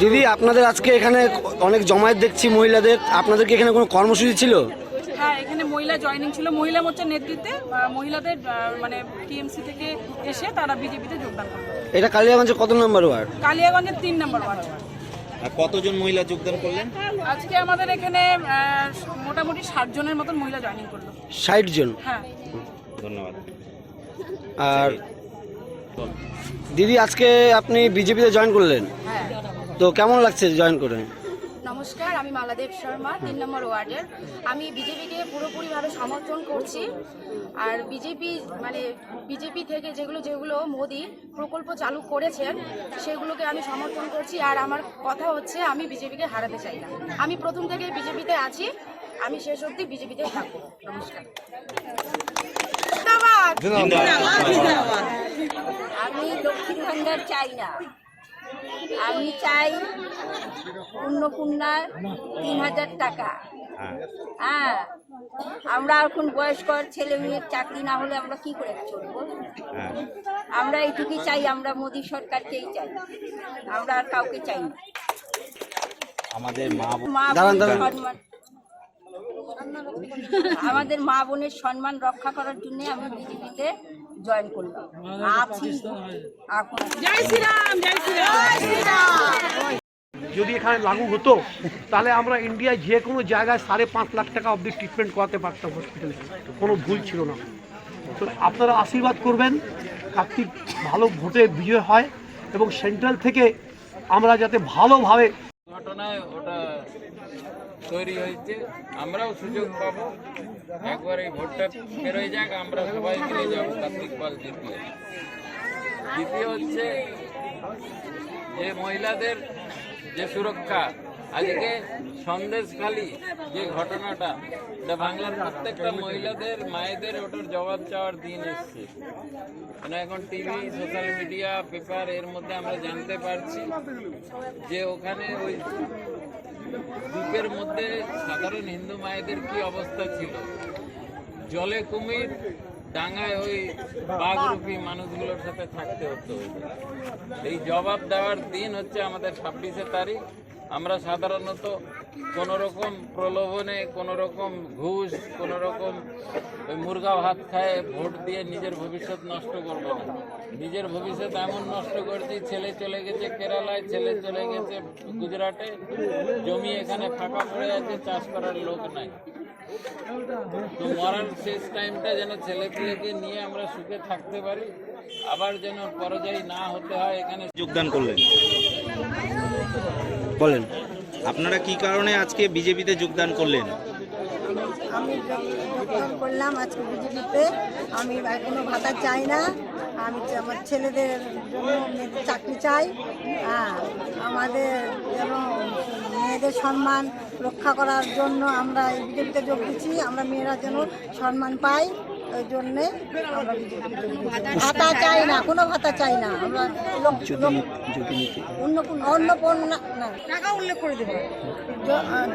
দিদি আপনাদের আজকে এখানে অনেক জমায়েত দেখছি মহিলাদের। আপনাদের কি এখানে কোনো কর্মসূচি ছিল? হ্যাঁ এখানে মহিলা জয়েনিং ছিল। মহিলা মোর্চার নেতৃত্বে মহিলাদের মানে টিএমসি থেকে এসে তারা বিজেপিতে যোগদান করল। এটা কালিয়াগঞ্জে কত নম্বর ওয়ার্ড? কালিয়াগঞ্জের তিন নম্বর ওয়ার্ড। আর কতজন মহিলা যোগদান করলেন? আজকে আমাদের এখানে মোটামুটি ষাট জনের মতন মহিলা জয়েনিং করল। ষাট জন? হ্যাঁ। ধন্যবাদ। আর দিদি আজকে আপনি বিজেপিতে জয়েন করলেন? হ্যাঁ তো কেমন লাগছে জয়েন করে? নমস্কার আমি মালাদেব শর্মা তিন নম্বর ওয়ার্ডের। আমি বিজেপিকে পুরোপুরিভাবে সমর্থন করছি। আর বিজেপি মানে বিজেপি থেকে যেগুলো যেগুলো মোদি প্রকল্প চালু করেছেন সেগুলোকে আমি সমর্থন করছি। আর আমার কথা হচ্ছে আমি বিজেপিকে হারাতে চাই না। আমি প্রথম থেকে বিজেপিতে আছি। আমি শেষ অবধি বিজেপিতে থাকব। নমস্কার। আমি লক্ষ্মীর ভান্ডার চাই না। আমি চাই অন্নপূর্ণার তিন হাজার টাকা। হ্যাঁ। হ্যাঁ আমরা এখন বয়স্কর ছেলে মেয়ের চাকরি না হলে আমরা কি করে চলবো? হ্যাঁ। আমরা এইটুকুই চাই আমরা মোদী সরকারকেই চাই। আমরা আর কাউকে চাই না। আমাদের মা বোন- মা দাঁড়ান, বোনের দাঁড়ান। সম্মান আমাদের মা বোনের সম্মান রক্ষা করার জন্য আমি বিজেপিতে জয়েন করলাম। আছি যদি এখানে লাগু হতো তাহলে আমরা ইন্ডিয়ায় যে কোনো জায়গায় সাড়ে পাঁচ লাখ টাকা অবধি ট্রিটমেন্ট করাতে পারতাম হসপিটালে কোনো ভুল ছিল না। তো আপনারা আশীর্বাদ করবেন কার্তিক ভালো ভোটে বিজয় হয় এবং সেন্ট্রাল থেকে আমরা যাতে ভালোভাবে ঘটনায় তৈরি হয়েছে। আমরাও সুযোগ পাবো। একবার এই ভোটটা বেরোয় যাক, আমরা সবাই মিলে যাব কার্তিক পাল দ্বিতীয় দ্বিতীয় হচ্ছে যে মহিলাদের যে সুরক্ষা, আজকে সন্দেশখালি যে ঘটনাটা, এটা বাংলার প্রত্যেকটা মহিলাদের, মায়েদের ওটার জবাব চাওয়ার দিন এসছে। মানে এখন টিভি, সোশ্যাল মিডিয়া, পেপার, এর মধ্যে আমরা জানতে পারছি যে ওখানে ওই দ্বীপের মধ্যে সাধারণ হিন্দু মায়েদের কি অবস্থা ছিল? জলে কুমির, ডাঙায় ওই বাঘরূপী মানুষগুলোর সাথে থাকতে হতো। এই জবাব দেওয়ার দিন হচ্ছে আমাদের ছাব্বিশে তারিখ। আমরা সাধারণত কোনো রকম প্রলোভনে কোনো রকম ঘুষ কোনো রকম ওই মুরগা ভাত খায় ভোট দিয়ে নিজের ভবিষ্যৎ নষ্ট করব না। নিজের ভবিষ্যৎ এমন নষ্ট করছি ছেলে চলে গেছে কেরালায়, ছেলে চলে গেছে গুজরাটে, জমি এখানে ফাঁকা পড়ে আছে, চাষ করার লোক নাই। তো মরার শেষ টাইমটা যেন ছেলে পেলেকে নিয়ে আমরা সুখে থাকতে পারি, আবার যেন পরাজয় না হতে হয়, এখানে যোগদান করলেন। বলেন। আপনারা কি কারণে আজকে বিজেপিতে যোগদান করলেন? আমি যোগদান করলাম আজকে বিজেপিতে। আমি কোনো ভাতা চাই না। আমি আমার ছেলেদের চাকরি চাই। হ্যাঁ আমাদের যেন মেয়েদের সম্মান রক্ষা করার জন্য আমরা এই বিজেপিতে যোগ দিচ্ছি। আমরা মেয়েরা যেন সম্মান পাই ওই জন্যে। ভাতা চাই না কোনো ভাতা চাই না। আমরা অন্নপূর্ণা অন্নপূর্ণা টাকা? উল্লেখ করে দেবে।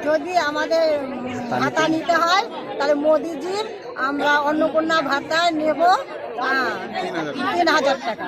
যদি আমাদের ভাতা নিতে হয় তাহলে মোদিজির আমরা অন্নপূর্ণা ভাতা নেব তিন হাজার টাকা।